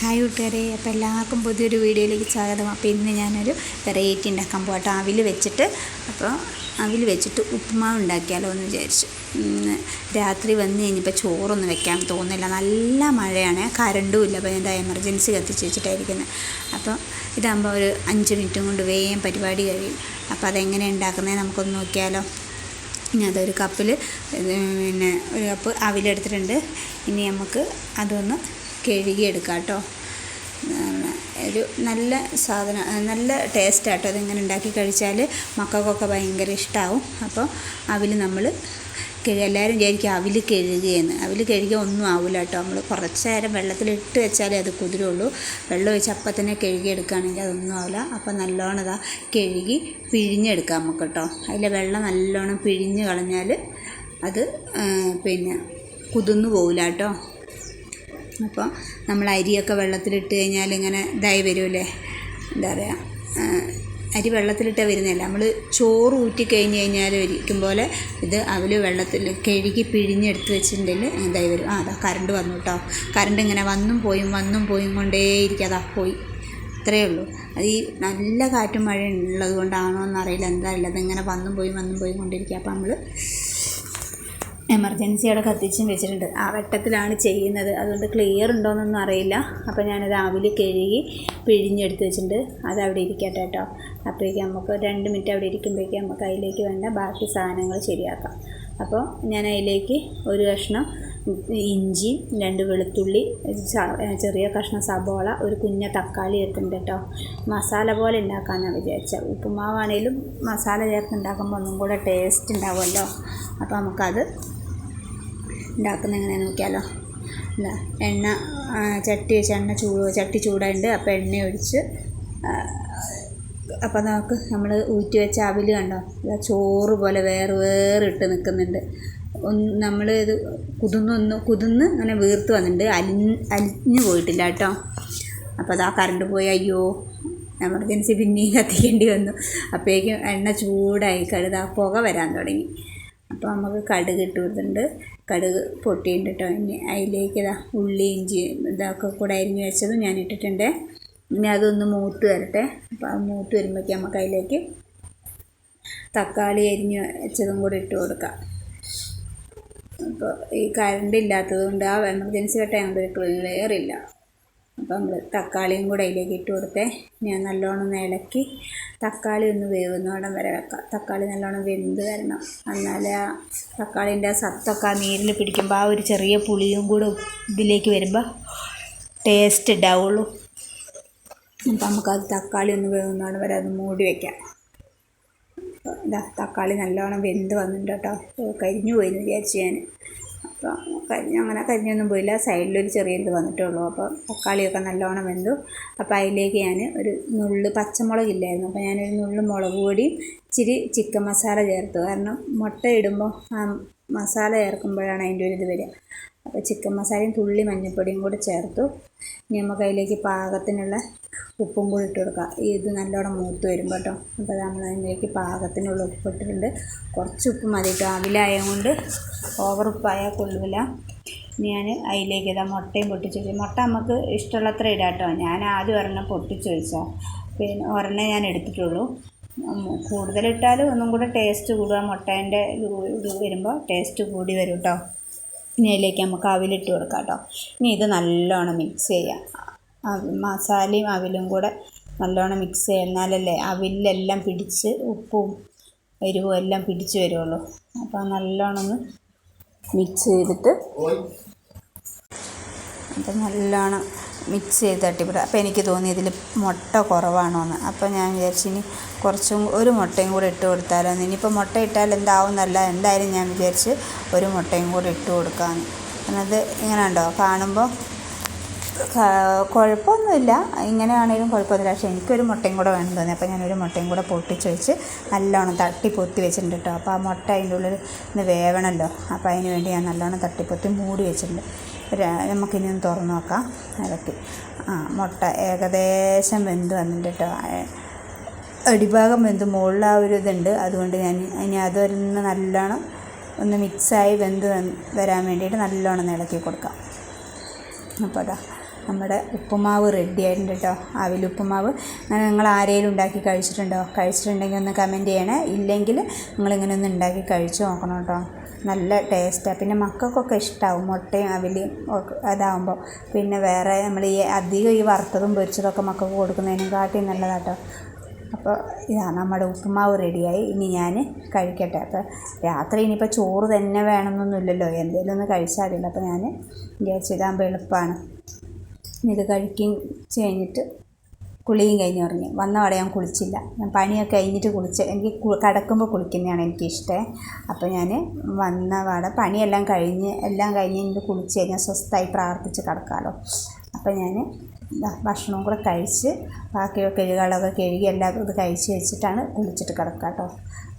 Hi കൂട്ടുകാരെ അപ്പോൾ എല്ലാവർക്കും പുതിയൊരു വീഡിയോയിലേക്ക് സ്വാഗതം. അപ്പോൾ ഇന്ന് ഞാനൊരു വെറൈറ്റി ഉണ്ടാക്കാൻ പോകട്ടോ അവിൽ വെച്ചിട്ട് അപ്പോൾ അവിൽ വെച്ചിട്ട് ഉപ്പുമാവ് ഉണ്ടാക്കിയാലോ എന്ന് വിചാരിച്ചു. രാത്രി വന്ന് കഴിഞ്ഞപ്പോൾ ചോറൊന്നും വെക്കാൻ തോന്നുന്നില്ല. നല്ല മഴയാണ്. കരണ്ടും ഇല്ല. അപ്പോൾ എന്താ എമർജൻസി കത്തിച്ച് വെച്ചിട്ടായിരിക്കുന്നത് അപ്പോൾ ഇതാകുമ്പോൾ ഒരു അഞ്ച് മിനിറ്റും കൊണ്ട് വേഗം പരിപാടി കഴിയും. അപ്പോൾ അതെങ്ങനെ ഉണ്ടാക്കുന്നത് നമുക്കൊന്ന് നോക്കിയാലോ. ഇനി അതൊരു കപ്പിൽ പിന്നെ ഒരു കപ്പ് അവിലെടുത്തിട്ടുണ്ട് ഇനി നമുക്ക് അതൊന്ന് കഴുകിയെടുക്കാം കേട്ടോ ഒരു നല്ല സാധനം നല്ല ടേസ്റ്റ് ആട്ടോ അതിങ്ങനെ ഉണ്ടാക്കി കഴിച്ചാൽ മക്കൾക്കൊക്കെ ഭയങ്കര ഇഷ്ടമാവും അപ്പോൾ അവിൽ നമ്മൾ കഴുകി എല്ലാവരും വിചാരിക്കും അവിൽ കഴുകുകയെന്ന് അവിൽ കഴുകിയാൽ ഒന്നും ആവില്ല കേട്ടോ. നമ്മൾ കുറച്ച് നേരം വെള്ളത്തിലിട്ട് വെച്ചാലേ അത് കുതിരുള്ളൂ. വെള്ളം ഒഴിച്ച് അപ്പം തന്നെ കഴുകിയെടുക്കുകയാണെങ്കിൽ അതൊന്നും ആവില്ല അപ്പോൾ നല്ലോണം ഇതാ കഴുകി പിഴിഞ്ഞെടുക്കാം നമുക്ക് കേട്ടോ. അതിലെ വെള്ളം നല്ലോണം പിഴിഞ്ഞ് കളഞ്ഞാൽ അത് പിന്നെ കുതിർന്നു പോവില്ല കേട്ടോ. അപ്പോൾ നമ്മൾ അരിയൊക്കെ വെള്ളത്തിലിട്ട് കഴിഞ്ഞാൽ ഇങ്ങനെ ഇതായി വരുമല്ലേ? എന്താ പറയുക അരി വെള്ളത്തിലിട്ട് വരുന്നതല്ല. നമ്മൾ ചോറ് ഊറ്റി കഴിഞ്ഞ് കഴിഞ്ഞാൽ ഇരിക്കും പോലെ ഇത് അവൽ വെള്ളത്തിൽ കഴുകി പിഴിഞ്ഞെടുത്ത് വെച്ചിട്ടുണ്ടെങ്കിൽ ഇതായി വരും. ആ അതാ കറണ്ട് വന്നു കേട്ടോ. കറണ്ട് ഇങ്ങനെ വന്നും പോയും വന്നും പോയും കൊണ്ടേയിരിക്കും. അതാ പോയി. അത്രയേ ഉള്ളൂ. അത് ഈ നല്ല കാറ്റും മഴ ഉള്ളത് കൊണ്ടാണോ എന്നറിയില്ല. എന്താ അറിയില്ല. അതിങ്ങനെ വന്നും പോയും വന്നും പോയും കൊണ്ടിരിക്കുക. അപ്പോൾ നമ്മൾ എമർജൻസി അവിടെ കത്തിച്ചും വെച്ചിട്ടുണ്ട്. ആ വെട്ടത്തിലാണ് ചെയ്യുന്നത്. അതുകൊണ്ട് ക്ലിയർ ഉണ്ടോയെന്നൊന്നും അറിയില്ല. അപ്പോൾ ഞാൻ ആവിൽ കഴുകി പിഴിഞ്ഞെടുത്ത് വെച്ചിട്ടുണ്ട്. അത് അവിടെ ഇരിക്കട്ടെ കേട്ടോ. അപ്പോഴേക്കും നമുക്ക് രണ്ട് മിനിറ്റ് അവിടെ ഇരിക്കുമ്പോഴേക്കും നമുക്ക് അതിലേക്ക് വേണ്ട ബാക്കി സാധനങ്ങൾ ശരിയാക്കാം. അപ്പോൾ ഞാൻ അതിലേക്ക് ഒരു കഷ്ണം ഇഞ്ചി രണ്ട് വെളുത്തുള്ളി ചെറിയ കഷ്ണം സബോള ഒരു കുഞ്ഞ തക്കാളി എടുത്തിട്ടുണ്ട് കേട്ടോ. മസാല പോലെ ഉണ്ടാക്കാമെന്നാണ് വിചാരിച്ചത് ഉപ്പുമാവാണേലും മസാല ചേർത്ത് ഉണ്ടാക്കുമ്പോൾ ഒന്നും കൂടെ ടേസ്റ്റ് ഉണ്ടാവുമല്ലോ. അപ്പോൾ നമുക്കത് ഉണ്ടാക്കുന്ന എങ്ങനെയാണെന്ന് നോക്കിയാലോ. എന്താ എണ്ണ ചട്ടി വെച്ച് എണ്ണ ചൂട് ചട്ടി ചൂടായിട്ടുണ്ട്. അപ്പോൾ എണ്ണ ഒഴിച്ച് അപ്പോൾ നമുക്ക് നമ്മൾ ഊറ്റി വെച്ച അവിൽ കണ്ടോ? ചോറ് പോലെ വേറെ വേറെ ഇട്ട് നിൽക്കുന്നുണ്ട്. ഒന്ന് നമ്മൾ ഇത് കുതിർന്നൊന്ന് കുതിർന്ന് അങ്ങനെ വീർത്ത് വന്നിട്ടുണ്ട്. അലിഞ്ഞ് അലിഞ്ഞു പോയിട്ടില്ല കേട്ടോ. അപ്പോൾ അതാ കറണ്ട് പോയി അയ്യോ എമർജൻസി പിന്നെയും കത്തിക്കേണ്ടി വന്നു. അപ്പോഴേക്കും എണ്ണ ചൂടായി. കഴുതാ പുക വരാൻ തുടങ്ങി. അപ്പോൾ നമുക്ക് കടുക് ഇട്ട് കൊടുത്തിട്ടുണ്ട്. കടുക് പൊട്ടിയിട്ടുണ്ട് കേട്ടോ. ഇനി അതിലേക്ക് ഇതാ ഉള്ളി ഇഞ്ചി ഇതൊക്കെ കൂടെ അരിഞ്ഞ് വെച്ചതും ഞാൻ ഇട്ടിട്ടുണ്ട്. ഇനി അതൊന്ന് മൂത്ത് വരട്ടെ. അപ്പോൾ അത് മൂത്ത് വരുമ്പോഴേക്കും നമുക്ക് അതിലേക്ക് തക്കാളി അരിഞ്ഞ് വെച്ചതും കൂടി ഇട്ട് കൊടുക്കാം. അപ്പോൾ ഈ കറണ്ട് ഇല്ലാത്തത് കൊണ്ട് ആ എമർജൻസി ഘട്ടം ക്ലിയർ ഇല്ല. അപ്പോൾ നമ്മൾ തക്കാളിയും കൂടെ അതിലേക്ക് ഇട്ട് കൊടുത്തേ. ഞാൻ നല്ലോണം ഇളക്കി തക്കാളി ഒന്ന് വേവുന്നോടം വരെ വെക്കാം. തക്കാളി നല്ലോണം വെന്ത് വരണം. എന്നാലേ ആ തക്കാളിന്റെ സത്തൊക്കെ ആ നീരിൽ പിടിക്കുമ്പോൾ ആ ഒരു ചെറിയ പുളിയും കൂടെ ഇതിലേക്ക് വരുമ്പോൾ ടേസ്റ്റ് ഉണ്ടാവുള്ളൂ. അപ്പം നമുക്കത് തക്കാളി ഒന്ന് വേവുന്നോടം വരെ അത് മൂടി വയ്ക്കാം ഇതാ തക്കാളി നല്ലോണം വെന്ത് വന്നിട്ടുണ്ട് കേട്ടോ. കരിഞ്ഞു പോയി എന്ന് വിചാരിച്ചു ഞാൻ. അപ്പോൾ കരിഞ്ഞ് അങ്ങനെ കരിഞ്ഞൊന്നും പോയില്ല. സൈഡിലൊരു ചെറിയ ഇത് വന്നിട്ടുള്ളൂ. അപ്പോൾ തക്കാളിയൊക്കെ നല്ലോണം വെന്തു. അപ്പോൾ അതിലേക്ക് ഞാൻ ഒരു നുള്ള് പച്ചമുളക് ഇല്ലായിരുന്നു. അപ്പോൾ ഞാനൊരു നുള്ള് മുളക് പൊടിയും ഇച്ചിരി ചിക്കൻ മസാല ചേർത്തു. കാരണം മുട്ട ഇടുമ്പോൾ മസാല ചേർക്കുമ്പോഴാണ് അതിന്റെ ഒരു ഇത് വരിക. അപ്പോൾ ചിക്കൻ മസാലയും തുള്ളി മഞ്ഞൾപ്പൊടിയും കൂടെ ചേർത്തു. ഇനി നമുക്ക് അതിലേക്ക് പാകത്തിനുള്ള ഉപ്പും കൂടി ഇട്ട് കൊടുക്കുക. ഇത് നല്ലോണം മൂത്ത് വരും കേട്ടോ അപ്പോൾ നമ്മൾ അതിലേക്ക് പാകത്തിനുള്ള ഉപ്പ് ഇട്ടിട്ടുണ്ട്. കുറച്ച് ഉപ്പ് മതി കേട്ടോ അവിലായതുകൊണ്ട് ഓവർ ഉപ്പായാൽ കൊള്ളില്ല ഞാൻ അതിലേക്ക് ഇതാ മുട്ടയും പൊട്ടിച്ച് മുട്ട നമുക്ക് ഇഷ്ടമുള്ളത്ര ഇടാം കേട്ടോ ഞാൻ ആദ്യം ഒരെണ്ണം പൊട്ടിച്ച് വെച്ചാൽ പിന്നെ ഒരെണ്ണം ഞാൻ എടുത്തിട്ടുള്ളൂ. കൂടുതലിട്ടാലും ഒന്നും കൂടെ ടേസ്റ്റ് കൂടുക. മുട്ടേന്റെ ഇത് വരുമ്പോൾ ടേസ്റ്റ് കൂടി വരും കേട്ടോ ഇനി അതിലേക്ക് നമുക്ക് അവിലിട്ട് കൊടുക്കാം കേട്ടോ ഇനി ഇത് നല്ലോണം മിക്സ് ചെയ്യാം. മസാലയും അവിലും കൂടെ നല്ലോണം മിക്സ് ചെയ്യുക എന്നാലല്ലേ അവിലെല്ലാം പിടിച്ച് ഉപ്പും എരിവും എല്ലാം പിടിച്ച് വരുള്ളൂ. അപ്പോൾ നല്ലോണം മിക്സ് ചെയ്തിട്ട് അപ്പം നല്ലോണം മിക്സ് ചെയ്ത് തട്ടിപ്പിടുക അപ്പോൾ എനിക്ക് തോന്നി ഇതിൽ മുട്ട കുറവാണോ എന്ന് അപ്പോൾ ഞാൻ വിചാരിച്ചു ഇനി കുറച്ചും ഒരു മുട്ടയും കൂടെ ഇട്ട് കൊടുത്താലോ എന്ന് ഇനിയിപ്പോൾ മുട്ട ഇട്ടാൽ എന്താവുന്നല്ല. എന്തായാലും ഞാൻ വിചാരിച്ച് ഒരു മുട്ടയും കൂടെ ഇട്ട് കൊടുക്കാമെന്ന് എന്നത് ഇങ്ങനെ ഉണ്ടോ കാണുമ്പോൾ കുഴപ്പമൊന്നുമില്ല. ഇങ്ങനെയാണെങ്കിലും കുഴപ്പമൊന്നുമില്ല. പക്ഷേ എനിക്കൊരു മുട്ടയും കൂടെ വേണം തോന്നി. അപ്പോൾ ഞാനൊരു മുട്ടയും കൂടെ പൊട്ടിച്ച് വെച്ച് നല്ലോണം തട്ടി പൊത്തി വെച്ചിട്ടുണ്ട് കേട്ടോ. അപ്പോൾ ആ മുട്ട അതിന്റെ ഉള്ളിൽ ഒന്ന് വേവണമല്ലോ. അപ്പോൾ അതിന് വേണ്ടി ഞാൻ നല്ലോണം തട്ടിപ്പൊത്തി മൂടി വെച്ചിട്ടുണ്ട്. നമുക്കിനി ഒന്ന് തുറന്ന് നോക്കാം. ഇറക്കി ആ മുട്ട ഏകദേശം വെന്ത് വന്നിട്ടുണ്ട് കേട്ടോ. അടിഭാഗം വെന്ത് മുകളിൽ ആ ഒരു ഇതുണ്ട്. അതുകൊണ്ട് ഞാൻ ഇനി അതൊന്ന് നല്ലോണം ഒന്ന് മിക്സായി വെന്ത് വരാൻ വേണ്ടിയിട്ട് നല്ലോണം ഇളക്കി കൊടുക്കാം. അപ്പോൾ നമ്മുടെ ഉപ്പുമാവ് റെഡി ആയിട്ടുണ്ട് കേട്ടോ അവിൽ ഉപ്പുമാവ്. അങ്ങനെ നിങ്ങൾ ആരെങ്കിലും ഉണ്ടാക്കി കഴിച്ചിട്ടുണ്ടോ? കഴിച്ചിട്ടുണ്ടെങ്കിൽ ഒന്ന് കമന്റ് ചെയ്യണേ. ഇല്ലെങ്കിൽ നിങ്ങളിങ്ങനെ ഒന്ന് ഉണ്ടാക്കി കഴിച്ച് നോക്കണം കേട്ടോ നല്ല ടേസ്റ്റാണ് പിന്നെ മക്കൾക്കൊക്കെ ഇഷ്ടമാവും മുട്ടയും അവിലും ഒക്കെ അതാവുമ്പോൾ പിന്നെ വേറെ നമ്മൾ ഈ അധികം ഈ വറുത്തതും പൊരിച്ചതൊക്കെ മക്കൾക്ക് കൊടുക്കുന്നതിനും കാട്ടി നല്ലതാട്ടോ അപ്പോൾ ഇതാ നമ്മുടെ ഉപ്പുമാവ് റെഡിയായി ഇനി ഞാൻ കഴിക്കട്ടെ. അപ്പോൾ രാത്രി ഇനിയിപ്പോൾ ചോറ് തന്നെ വേണമെന്നൊന്നുമില്ലല്ലോ. എന്തെങ്കിലും ഒന്ന് കഴിച്ചാൽ അപ്പോൾ ഞാൻ ഗ്യാസ് ഇതാകുമ്പോൾ എളുപ്പമാണ് ഇത് കഴിക്കുകയും കഴിഞ്ഞിട്ട് കുളിയും കഴിഞ്ഞ് ഉറങ്ങി വന്ന പാടെ ഞാൻ കുളിച്ചില്ല. ഞാൻ പണിയൊക്കെ കഴിഞ്ഞിട്ട് കുളിച്ച് എനിക്ക് കിടക്കുമ്പോൾ കുളിക്കുന്നതാണ് എനിക്കിഷ്ടം. അപ്പോൾ ഞാൻ വന്ന പാടെ പണിയെല്ലാം കഴിഞ്ഞ് എല്ലാം കഴിഞ്ഞ് എനിക്ക് കുളിച്ച് കഴിഞ്ഞാൽ സ്വസ്ഥമായി പ്രാർത്ഥിച്ച് കിടക്കാമല്ലോ അപ്പോൾ ഞാൻ ഭക്ഷണവും കൂടെ കഴിച്ച് ബാക്കിയൊക്കെ കഴുകാളൊക്കെ കഴുകി എല്ലാം ഇത് കഴിച്ച് വെച്ചിട്ടാണ് കുളിച്ചിട്ട് കിടക്കുക കേട്ടോ.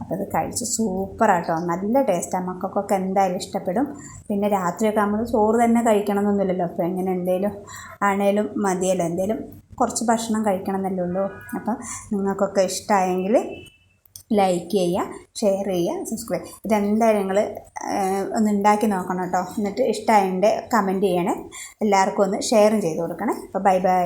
അപ്പോൾ ഇത് കഴിച്ച് സൂപ്പറാട്ടോ. നല്ല ടേസ്റ്റാണ് മക്കൾക്കൊക്കെ എന്തായാലും ഇഷ്ടപ്പെടും. പിന്നെ രാത്രിയൊക്കെ നമ്മൾ ചോറ് തന്നെ കഴിക്കണം എന്നൊന്നുമില്ലല്ലോ അപ്പോൾ എങ്ങനെ എന്തേലും ആണേലും മതിയല്ലോ. എന്തേലും കുറച്ച് ഭക്ഷണം കഴിക്കണം എന്നല്ലേ ഉള്ളൂ. അപ്പം നിങ്ങൾക്കൊക്കെ ഇഷ്ടമായെങ്കിൽ ലൈക്ക് ചെയ്യുക ഷെയർ ചെയ്യുക സബ്സ്ക്രൈബ് ഇതെന്തായാലും നിങ്ങൾ ഒന്ന് ഉണ്ടാക്കി നോക്കണം കേട്ടോ. എന്നിട്ട് ഇഷ്ടമായതിന്റെ കമന്റ് ചെയ്യണേ. എല്ലാവർക്കും ഒന്ന് ഷെയറും ചെയ്ത് കൊടുക്കണേ. അപ്പോൾ ബൈ ബൈ